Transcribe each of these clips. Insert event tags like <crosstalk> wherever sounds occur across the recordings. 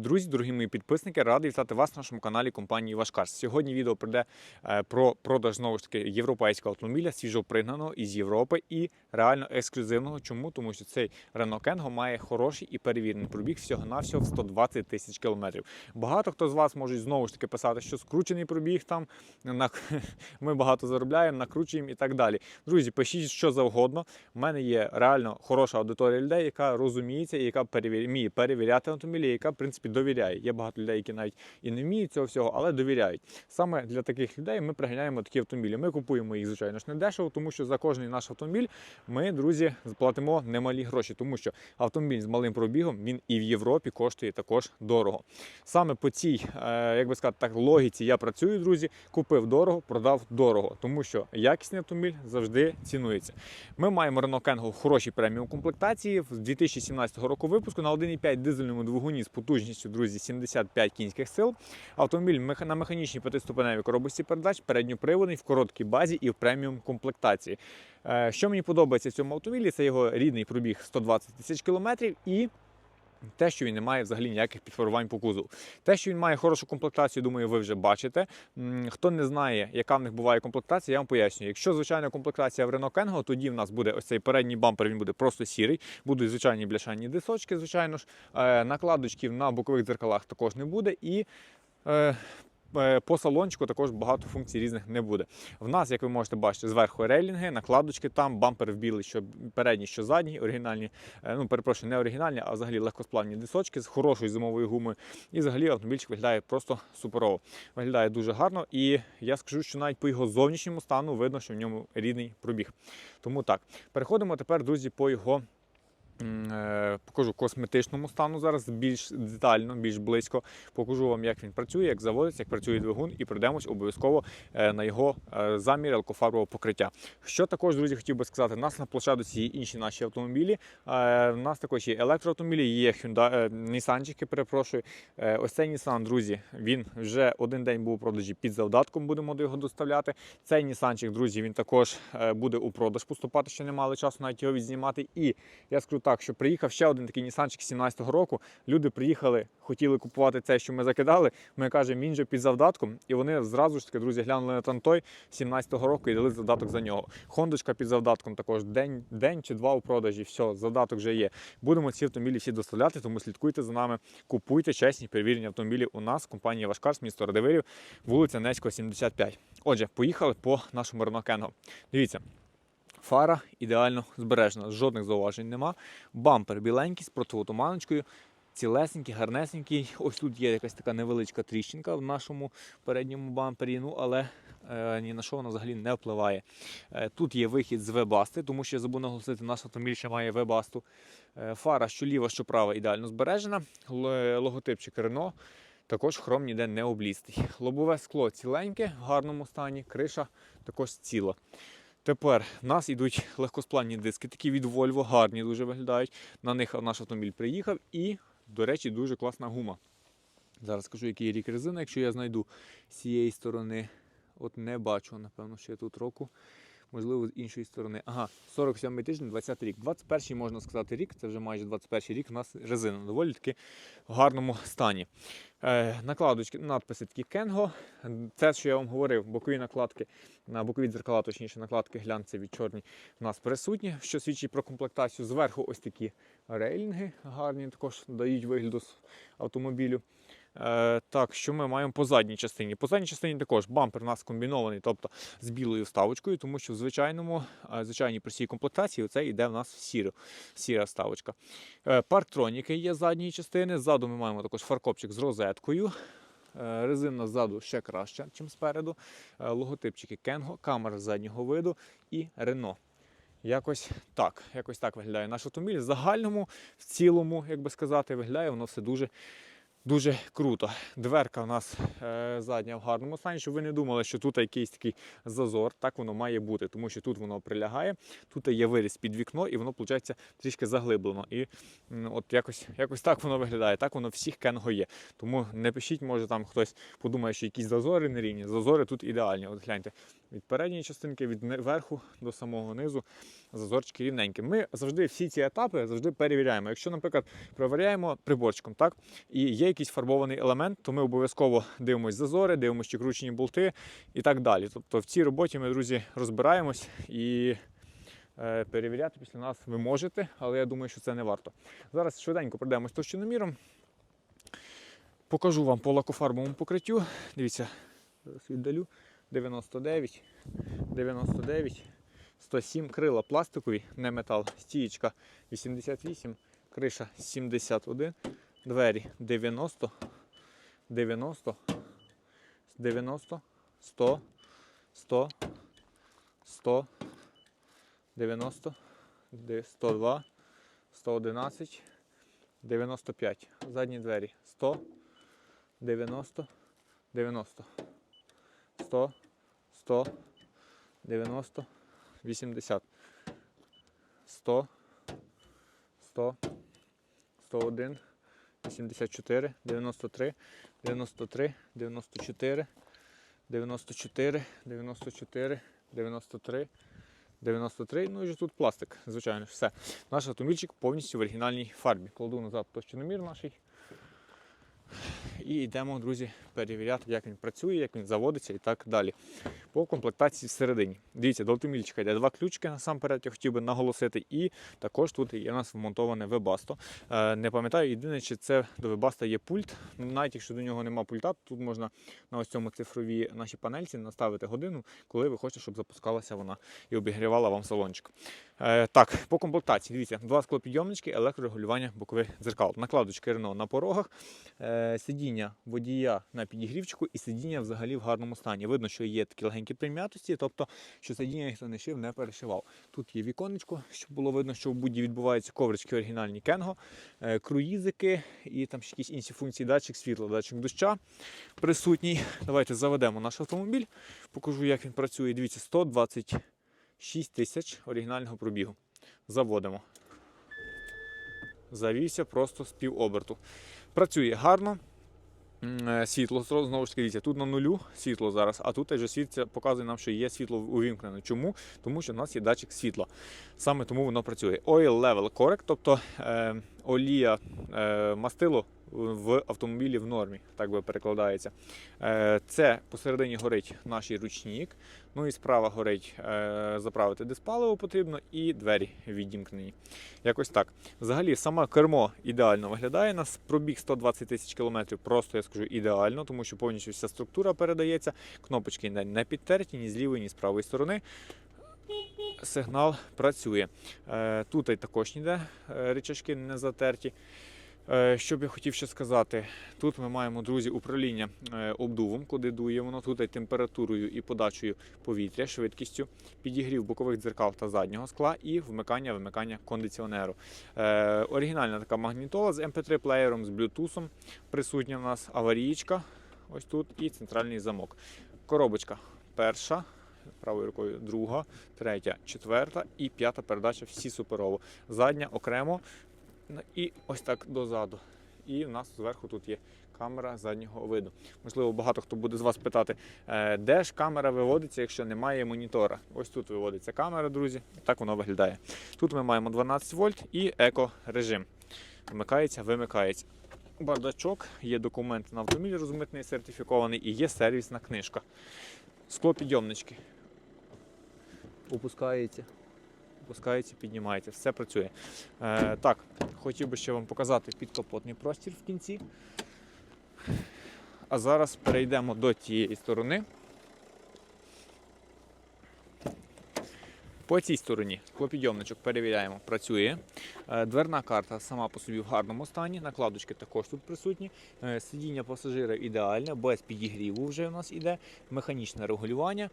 друзі, дорогі мої підписники, радий вітати вас на нашому каналі компанії Вашкарс. Сьогодні відео прийде е, про продаж знову ж таки європейського автомобіля, свіжопригнаного із Європи і реально ексклюзивного. Чому? Тому що цей Renault Kengo має хороший і перевірений пробіг всього навсього в 120 тисяч кілометрів. Багато хто з вас можуть знову ж таки писати, що скручений пробіг там на <laughs> ми багато заробляємо, накручуємо і так далі. Друзі, пишіть що завгодно. У мене є реально хороша аудиторія людей, яка розуміється і яка перевір... вміє перевіряти автомобілі, яка в принципі довіряє. Є багато людей, які навіть і не вміють цього всього, але довіряють. Саме для таких людей ми приганяємо такі автомобілі. Ми купуємо їх, звичайно ж, не дешево, тому що за кожний наш автомобіль ми, друзі, платимо немалі гроші, тому що автомобіль з малим пробігом він і в Європі коштує також дорого. Саме по цій, е, як би сказати, так логіці я працюю, друзі. Купив дорого, продав дорого, тому що якісний автомобіль завжди цінується. Ми маємо Renault Kangoo в хорошій преміум комплектації з 2017 року випуску на 1,5 дизельному двигуні з потужністю, друзі, 75 кінських сил. Автомобіль на механічній п'ятиступеневій коробочці передач, передньоприводний в короткій базі і в преміум комплектації. Е, Що мені подобається в цьому автомобілі, це його рідний пробіг 120 тисяч кілометрів і те, що він не має взагалі ніяких підфарувань по кузову. Те, що він має хорошу комплектацію, думаю, ви вже бачите. Хто не знає, яка в них буває комплектація, я вам поясню. Якщо звичайна комплектація в Renault Kangoo, тоді в нас буде ось цей передній бампер, він буде просто сірий, будуть звичайні бляшані дисочки, звичайно ж. Е, Накладочків на бокових дзеркалах також не буде. І е, по салончику також багато функцій різних не буде. В нас, як ви можете бачити, зверху рейлінги, накладочки там, бампер в білий, що передній, що задній, оригінальні, е, ну перепрошую, не оригінальні, а взагалі легкосплавні дисочки з хорошою зимовою гумою. І взагалі автомобільчик виглядає просто суперово. Виглядає дуже гарно, і я скажу, що навіть по його зовнішньому стану видно, що в ньому рідний пробіг. Тому так, переходимо тепер, друзі, по його. Е, Покажу косметичному стану зараз більш детально, більш близько. Покажу вам, як він працює, як заводиться, як працює двигун, і пройдемось обов'язково е, на його е, замір алкофарбового покриття. Що також, друзі, хотів би сказати, у нас на площадці є інші наші автомобілі. У нас також є електроавтомобілі, є Hyundai, Нісанчики, перепрошую. Ось цей Nissan, друзі, він вже один день був у продажі під завдатком, будемо до його доставляти. Цей Нісанчик, друзі, він також буде у продаж поступати, ще не мали часу навіть його відзнімати. І я скажу так, що приїхав ще один такий Нісанчик 17-го року. Люди приїхали, хотіли купувати цей, що ми закидали. Ми кажемо, він же під завдатком, і вони зразу ж таки, друзі, глянули на Тантой 17-го року і дали завдаток за нього. Хондочка під завдатком також день, день чи два у продажі. Все, завдаток вже є. Будемо ці автомобілі всі доставляти, тому слідкуйте за нами, купуйте чесні перевірені автомобілі у нас, компанія Вашкарс, місто Радивилів, вулиця Нецького, 75. Отже, поїхали по нашому Renault Kangoo. Дивіться. Фара ідеально збережена, жодних зауважень нема. Бампер біленький з противотуманочкою, цілесенький, гарнесенький. Ось тут є якась така невеличка тріщинка в нашому передньому бампері, ну але е, ні на що вона взагалі не впливає. Е, тут є вихід з вебасти, тому що я забув наголосити, наш автомобіль ще має вебасту. Е, фара, що ліва, що права, ідеально збережена. Л- логотипчик Renault. Також хром ніде не облістий. Лобове скло ціленьке, в гарному стані, криша також ціла. Тепер у нас йдуть легкосплавні диски, такі від Volvo, гарні дуже виглядають. На них наш автомобіль приїхав і, до речі, дуже класна гума. Зараз скажу, який рік резина, якщо я знайду з цієї сторони. От не бачу, напевно, ще тут року. Можливо, з іншої сторони. Ага, 47 тиждень, 20 рік. 21-й, можна сказати рік, це вже майже 21 рік. У нас резина доволі таки в гарному стані. Е, накладочки, надписи такі Кенго. Це, що я вам говорив, бокові накладки, на бокові дзеркала, точніше, накладки глянцеві чорні у нас присутні, що свідчить про комплектацію. Зверху ось такі рейлінги гарні, також дають вигляду з автомобілю. Е, так, що ми маємо по задній частині? По задній частині також бампер у нас комбінований, тобто з білою вставочкою, тому що в звичайному, е, звичайній простій комплектації це йде в нас в сіру, сіра вставочка. Е, парктроніки є з задньої частини. Ззаду ми маємо також фаркопчик з розеткою. Резина ззаду ще краща, ніж спереду. Логотипчики Kengo, камера заднього виду і Renault. Якось так, якось так виглядає наш автомобіль. В загальному, в цілому, як би сказати, виглядає воно все дуже Дуже круто. Дверка у нас е, задня в гарному стані, щоб ви не думали, що тут якийсь такий зазор. Так воно має бути, тому що тут воно прилягає, тут є виріз під вікно, і воно, виходить, трішки заглиблено. І от якось, якось так воно виглядає. Так воно всіх кенго є. Тому не пишіть, може там хтось подумає, що якісь зазори нерівні. Зазори тут ідеальні. От гляньте, від передньої частинки, від верху до самого низу зазорчики рівненькі. Ми завжди всі ці етапи завжди перевіряємо. Якщо, наприклад, перевіряємо приборчиком, так, і є якийсь фарбований елемент, то ми обов'язково дивимося зазори, дивимося чи кручені болти і так далі. Тобто в цій роботі ми, друзі, розбираємось і е, перевіряти після нас ви можете, але я думаю, що це не варто. Зараз швиденько пройдемось товщиноміром. Покажу вам по лакофарбовому покриттю. Дивіться, зараз віддалю. 99, 99, 107 крила пластикові, не метал, стієчка 88, криша 71, двері 90, 90, 90, 100, 100, 100, 90, 102, 111, 95. Задні двері 100, 90, 90. 100, 100, 90, 80, 100, 100, 101, 84, 93, 93, 94, 94, 94, 93, 93. Ну і ж тут пластик, звичайно, все. Наш автомобільчик повністю в оригінальній фарбі. Кладу назад товщиномір наш. І йдемо, друзі, перевіряти, як він працює, як він заводиться і так далі. По комплектації всередині. Дивіться, до автомобільчика йде два ключики, насамперед я хотів би наголосити. І також тут є у нас вмонтоване вебасто. Не пам'ятаю, єдине, чи це до вебаста є пульт. Навіть якщо до нього немає пульта, тут можна на ось цьому цифровій нашій панельці наставити годину, коли ви хочете, щоб запускалася вона і обігрівала вам салончик. Е, Так, по комплектації, дивіться, два склопідйомнички, електрорегулювання бокових дзеркал. Накладочки Рено на порогах, е, сидіння водія на підігрівчику і сидіння взагалі в гарному стані. Видно, що є такі легенькі прим'ятості, тобто, що сидіння ніхто не шив, не перешивав. Тут є віконечко, щоб було видно, що в буді відбуваються коврички оригінальні Кенго, круїзики і там ще якісь інші функції, датчик світла, датчик доща присутній. Давайте заведемо наш автомобіль, покажу, як він працює. Дивіться, 126 тисяч оригінального пробігу. Заводимо. Завівся просто з півоберту. Працює гарно. Е, Світло знову ж таки дивіться, тут на нулю світло зараз, а тут вже світло показує нам, що є світло увімкнене. Чому? Тому що в нас є датчик світла. Саме тому воно працює. Oil Level Correct, тобто е, олія е, мастило в автомобілі в нормі, так би перекладається. Е, це посередині горить наш ручник. Ну і справа горить е, заправити диспаливо потрібно і двері відімкнені. Якось так. Взагалі, саме кермо ідеально виглядає. Нас пробіг 120 тисяч кілометрів, просто я скажу ідеально, тому що повністю вся структура передається. Кнопочки не, підтерті ні з лівої, ні з правої сторони. Сигнал працює. Е, тут також ніде рычажки не затерті. Е, Що б я хотів ще сказати, тут ми маємо, друзі, управління е, обдувом, куди дує воно, тут і температурою і подачею повітря, швидкістю, підігрів бокових дзеркал та заднього скла і вмикання вимикання кондиціонеру. Е, оригінальна така магнітола з MP3 плеєром, з Bluetooth присутня в нас аварійка, ось тут, і центральний замок. Коробочка перша. Правою рукою друга, третя, четверта і п'ята передача всі суперово. Задня окремо і ось так дозаду. І в нас зверху тут є камера заднього виду. Можливо, багато хто буде з вас питати, е, де ж камера виводиться, якщо немає монітора. Ось тут виводиться камера, друзі. Так воно виглядає. Тут ми маємо 12 вольт і еко-режим. Вмикається, вимикається. Бардачок, є документ на автомобіль розмитний сертифікований і є сервісна книжка. Склопідйомнички. Опускається. Опускається, піднімається, все працює. Е, так, хотів би ще вам показати підкапотний простір в кінці. А зараз перейдемо до тієї сторони. По цій стороні склопідйомничок перевіряємо, працює. Е, Дверна карта сама по собі в гарному стані. Накладочки також тут присутні. Е, Сидіння пасажира ідеальне, без підігріву вже у нас іде. Механічне регулювання.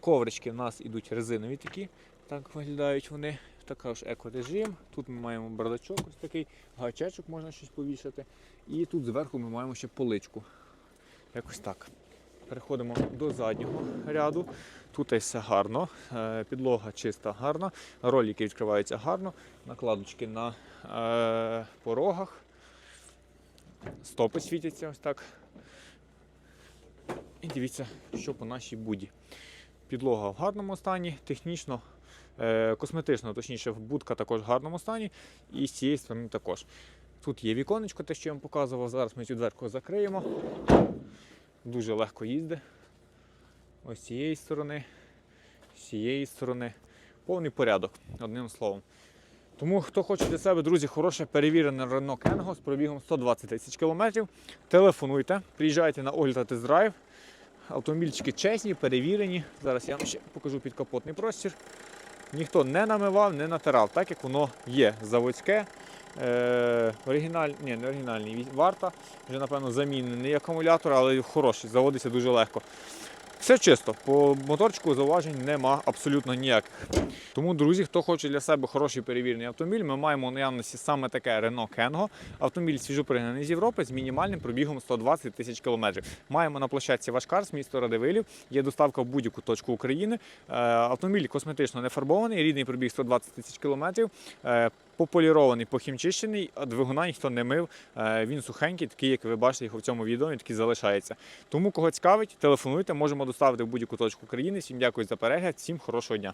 Коврички в нас ідуть резинові такі. Так виглядають вони. Також екорежим. Тут ми маємо бардачок, ось такий, гачечок можна щось повішати. І тут зверху ми маємо ще поличку. Якось так. Переходимо до заднього ряду. Тут все гарно, е, підлога чиста, гарна, ролики відкриваються гарно, накладочки на е, порогах, стопи світяться ось так. І дивіться, що по нашій буді. Підлога в гарному стані, технічно, е, косметично, точніше, будка також в гарному стані, і з цієї сторони також. Тут є віконечко, те, що я вам показував. Зараз ми цю дверку закриємо. Дуже легко їздить. Ось з цієї сторони, з цієї сторони. Повний порядок, одним словом. Тому, хто хоче для себе, друзі, хороше перевірене Renault Kengo з пробігом 120 тисяч кілометрів, телефонуйте, приїжджайте на огляд та тест-драйв. Автомобільчики чесні, перевірені. Зараз я вам ще покажу підкапотний простір. Ніхто не намивав, не натирав, так як воно є заводське. Е, оригіналь... Ні, не оригінальний варта. Вже, напевно, замінений акумулятор, але хороший, заводиться дуже легко. Все чисто, по моторчику зауважень нема абсолютно ніяких. Тому, друзі, хто хоче для себе хороший перевірений автомобіль, ми маємо у наявності саме таке Renault Kengo. Автомобіль свіжопригнаний з Європи з мінімальним пробігом 120 тисяч кілометрів. Маємо на площадці Вашкарс, місто Радивилів. Є доставка в будь-яку точку України. Е, Автомобіль косметично не фарбований, рідний пробіг 120 тисяч кілометрів. Пополірований, похімчищений, а двигуна ніхто не мив. Е, Він сухенький, такий, як ви бачите його в цьому відео, він такий залишається. Тому кого цікавить, телефонуйте, можемо доставити в будь-яку точку України. Всім дякую за перегляд, всім хорошого дня.